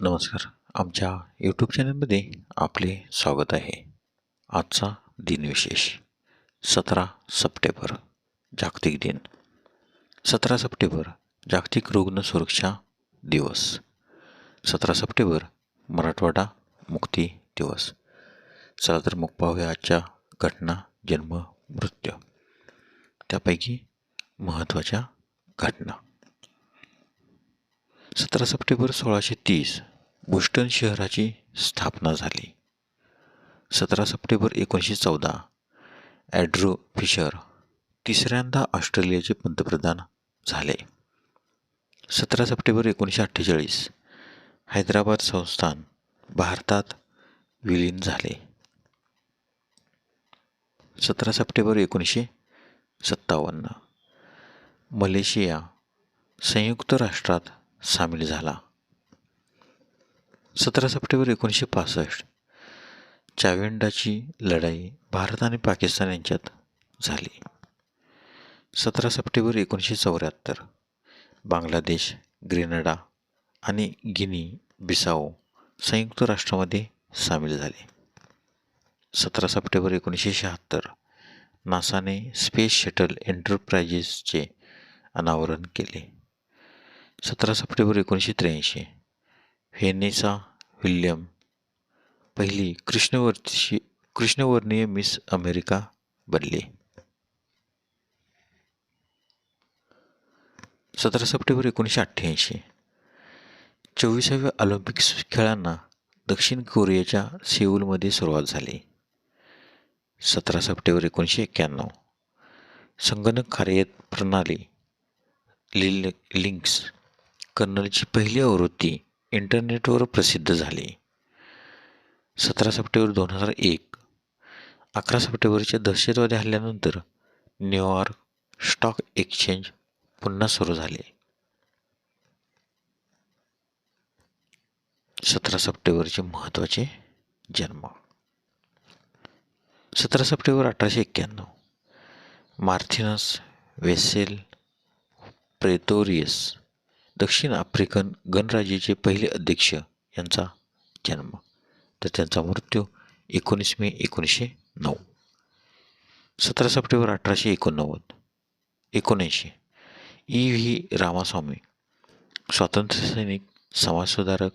नमस्कार. आमच्या यूट्यूब चॅनलमध्ये आपले स्वागत आहे. आजचा दिनविशेष सतरा सप्टेंबर जागतिक दिन. सतरा सप्टेंबर जागतिक रुग्ण सुरक्षा दिवस. सतरा सप्टेंबर मराठवाडा मुक्ती दिवस. चला तर मग पाहूया आजच्या घटना जन्म मृत्यू. त्यापैकी महत्त्वाच्या घटना. सतरा सप्टेंबर सोळाशे तीस बोस्टन शहराची स्थापना झाली. सतरा सप्टेंबर एकोणीसशे चौदा ॲड्रो फिशर तिसऱ्यांदा ऑस्ट्रेलियाचे पंतप्रधान झाले. सतरा सप्टेंबर एकोणीसशे अठ्ठेचाळीस हैदराबाद संस्थान भारतात विलीन झाले. सतरा सप्टेंबर एकोणीसशे सत्तावन्न मलेशिया संयुक्त राष्ट्रात सामील झाला. सतरा सप्टेंबर एकोणीसशे पासष्ट चावेंडाची लढाई भारत आणि पाकिस्तान यांच्यात झाली. सतरा सप्टेंबर एकोणीसशे चौऱ्याहत्तर बांगलादेश ग्रेनडा आणि गिनी बिसाओ संयुक्त राष्ट्रामध्ये सामील झाले. सतरा सप्टेंबर एकोणीसशे शहात्तर नासाने स्पेस शटल एंटरप्राइजेसचे अनावरण केले. सतरा सप्टेंबर एकोणीसशे त्र्याऐंशी व्हेनेसा विल्यम. पहिली कृष्णवर्षी कृष्णवर्णीय मिस अमेरिका बनली. सतरा सप्टेंबर एकोणीसशे अठ्ठ्याऐंशी. चोवीसाव्या ऑलिम्पिक्स खेळांना दक्षिण कोरियाच्या सेऊलमध्ये सुरुवात झाली. सतरा सप्टेंबर एकोणीसशे एक्क्याण्णव. संगणक कार्यरत प्रणाली लिल लिंक्स कर्नलची पहिली आवृत्ती इंटरनेटवर प्रसिद्ध झाले. सतरा सप्टेंबर दोन हजार एक अकरा सप्टेंबरच्या दहशतवादी हल्ल्यानंतर न्यूयॉर्क स्टॉक एक्सचेंज पुन्हा सुरू झाले. सतरा सप्टेंबरचे महत्त्वाचे जन्म. सतरा सप्टेंबर अठराशे एक्क्याण्णव मार्थिनस वेसेल प्रेतोरियस दक्षिण आफ्रिकन गणराज्याचे पहिले अध्यक्ष यांचा जन्म तर त्यांचा मृत्यू एकोणीस मे एकोणीसशे नऊ. सतरा सप्टेंबर अठराशे एकोणनव्वद एकोणऐंशी. ई. व्ही. रामास्वामी स्वातंत्र्यसैनिक समाजसुधारक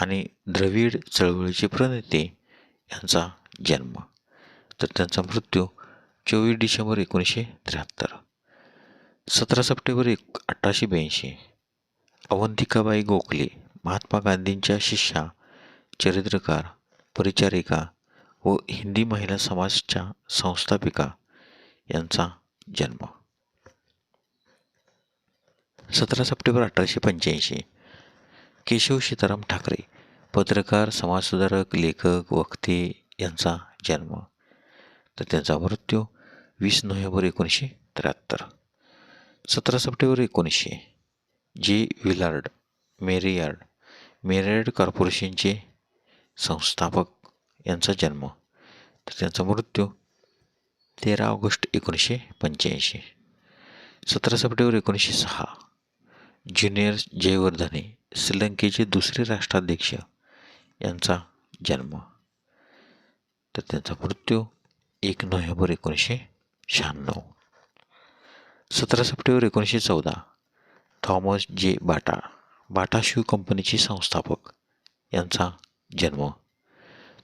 आणि द्रविड चळवळीचे प्रणेते यांचा जन्म. तर त्यांचा मृत्यू चोवीस डिसेंबर एकोणीसशे त्र्याहत्तर. सतरा सप्टेंबर एक अठराशे ब्याऐंशी. अवंतिकाबाई गोखले महात्मा गांधींच्या शिष्या चरित्रकार परिचारिका व हिंदी महिला समाजच्या संस्थापिका यांचा जन्म. सतरा सप्टेंबर अठराशे पंच्याऐंशी केशव सीताराम ठाकरे पत्रकार समाजसुधारक लेखक वक्ते यांचा जन्म. तर त्यांचा मृत्यू वीस नोव्हेंबर एकोणीसशे त्र्याहत्तर. सतरा सप्टेंबर एकोणीसशे जे विलार्ड मेरियार्ड मेरियार्ड कॉर्पोरेशनचे संस्थापक यांचा जन्म तर त्यांचा मृत्यू तेरा ऑगस्ट एकोणीसशे पंच्याऐंशी सतरा सप्टेंबर एकोणीसशे सहा. ज्युनियर जयवर्धने श्रीलंकेचे दुसरे राष्ट्राध्यक्ष यांचा जन्म तर त्यांचा मृत्यू एक नोव्हेंबर एकोणीसशे शहाण्णव. सतरा सप्टेंबर एकोणीसशे चौदा Thomas J Bata Bata shoe कंपनीचे संस्थापक. यांचा जन्म.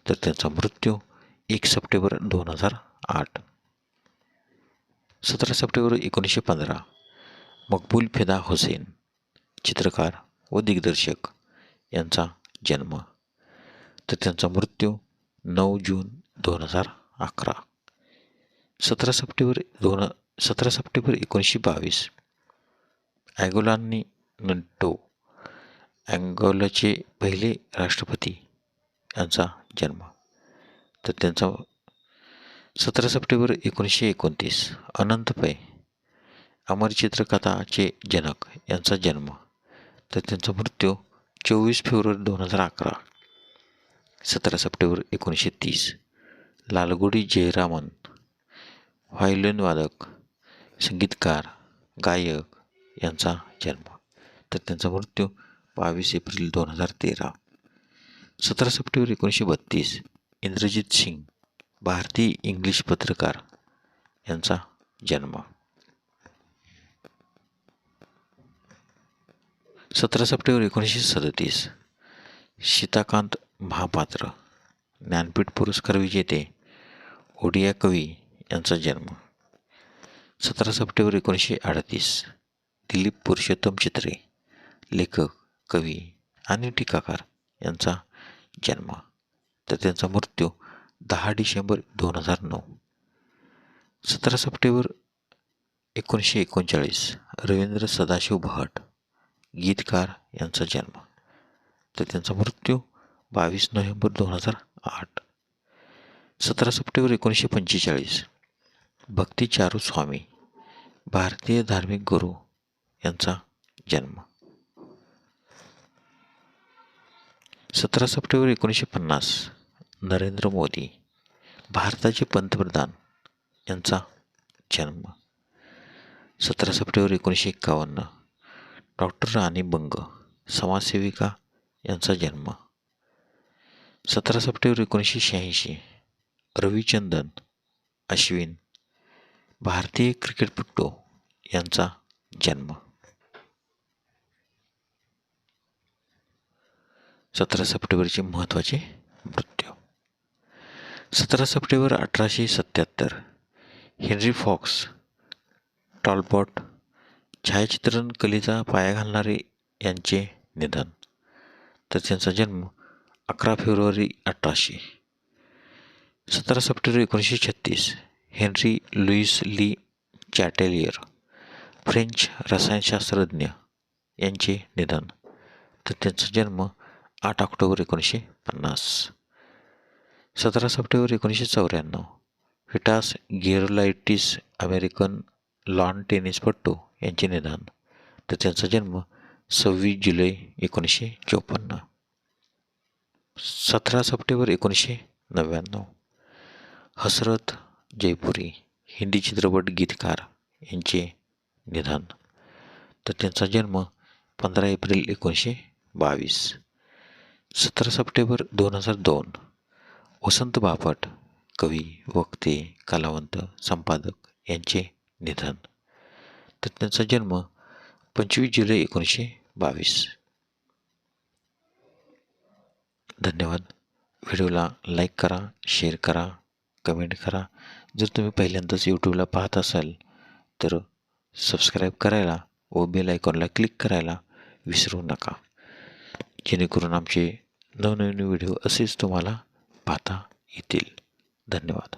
तर त्यांचा मृत्यू एक सप्टेंबर दोन हजार आठ. सतरा सप्टेंबर एकोणीसशे पंधरा मकबूल फिदा हुसेन चित्रकार व दिग्दर्शक यांचा जन्म. तर त्यांचा मृत्यू नऊ जून दोन हजार अकरा. सतरा सप्टेंबर दोन सतरा सप्टेंबर एकोणीसशे बावीस अँगोलांनी नंटो अँगोलाचे पहिले राष्ट्रपती यांचा जन्म. तर त्यांचा सतरा सप्टेंबर एकोणीसशे एकोणतीस अनंत पै अमर चित्रकथाचे जनक यांचा जन्म. तर त्यांचा मृत्यू चोवीस फेब्रुवारी दोन हजार अकरा सतरा सप्टेंबर एकोणीसशे तीस लालगुडी जयरामन व्हायोलिन वादक संगीतकार गायक यांचा जन्म. तर त्यांचा मृत्यू बावीस एप्रिल दोन हजार तेरा. सतरा सप्टेंबर एकोणीसशे बत्तीस. इंद्रजित सिंग भारतीय इंग्लिश पत्रकार यांचा जन्म. सतरा सप्टेंबर एकोणीसशे सदतीस. सीताकांत महापात्र ज्ञानपीठ पुरस्कार विजेते ओडिया कवी यांचा जन्म. सतरा सप्टेंबर एकोणीसशे अडतीस. दिलीप पुरुषोत्तम चित्रे लेखक कवी आणि टीकाकार यांचा जन्म तर त्यांचा मृत्यू दहा डिसेंबर दोन हजार नऊ. सतरा सप्टेंबर एकोणीसशे एकोणचाळीस रवींद्र सदाशिव भट गीतकार यांचा जन्म तर त्यांचा मृत्यू बावीस नोव्हेंबर दोन हजार आठ. सतरा सप्टेंबर एकोणीसशे पंचेचाळीस भक्ती चारू स्वामी भारतीय धार्मिक गुरु यांचा जन्म. सतरा सप्टेंबर एकोणीसशे पन्नास नरेंद्र मोदी भारताचे पंतप्रधान यांचा जन्म. सतरा सप्टेंबर एकोणीसशे एक्कावन्न डॉक्टर राणी बंग समाजसेविका यांचा जन्म. सतरा सप्टेंबर एकोणीसशे शहाऐंशी रविचंदन अश्विन भारतीय क्रिकेटपटू यांचा जन्म. सतरा सप्टेंबरचे महत्त्वाचे मृत्यू. सतरा सप्टेंबर अठराशे सत्याहत्तर हेनरी फॉक्स टॉलपॉट छायाचित्रण कलेचा पाया घालणारे यांचे निधन. तर त्यांचा जन्म अकरा फेब्रुवारी अठराशे. सतरा सप्टेंबर एकोणीसशे छत्तीस Henry Louis Le Chatelier French रसायनशास्त्रज्ञ यांचे निधन. तर त्यांचा जन्म आठ ऑक्टोबर एकोणीसशे पन्नास. सतरा सप्टेंबर एकोणीसशे चौऱ्याण्णव. विटास गेरोलायटिस अमेरिकन लॉन टेनिसपट्टू यांचे निधन. तर त्यांचा जन्म सव्वीस जुलै एकोणीसशे चोपन्न. सतरा सप्टेंबर एकोणीसशे नव्याण्णव. हसरत जयपुरी हिंदी चित्रपट गीतकार यांचे निधन. तर त्यांचा जन्म पंधरा एप्रिल एकोणीसशे बावीस. सतरा सप्टेंबर दोन हजार दोन. वसंत बापट कवी वक्ते कलावंत संपादक यांचे निधन. तर त्यांचा जन्म पंचवीस जुलै एकोणीसशे बावीस. धन्यवाद. व्हिडिओला लाईक करा शेअर करा कमेंट करा. जर तुम्ही पहिल्यांदाच यूट्यूबला पाहत असाल तर सबस्क्राईब करायला व बेल आयकॉनला क्लिक करायला विसरू नका. जेणेकरून आमचे नवनवीन व्हिडिओ असेच तुम्हाला पाहता येतील. धन्यवाद.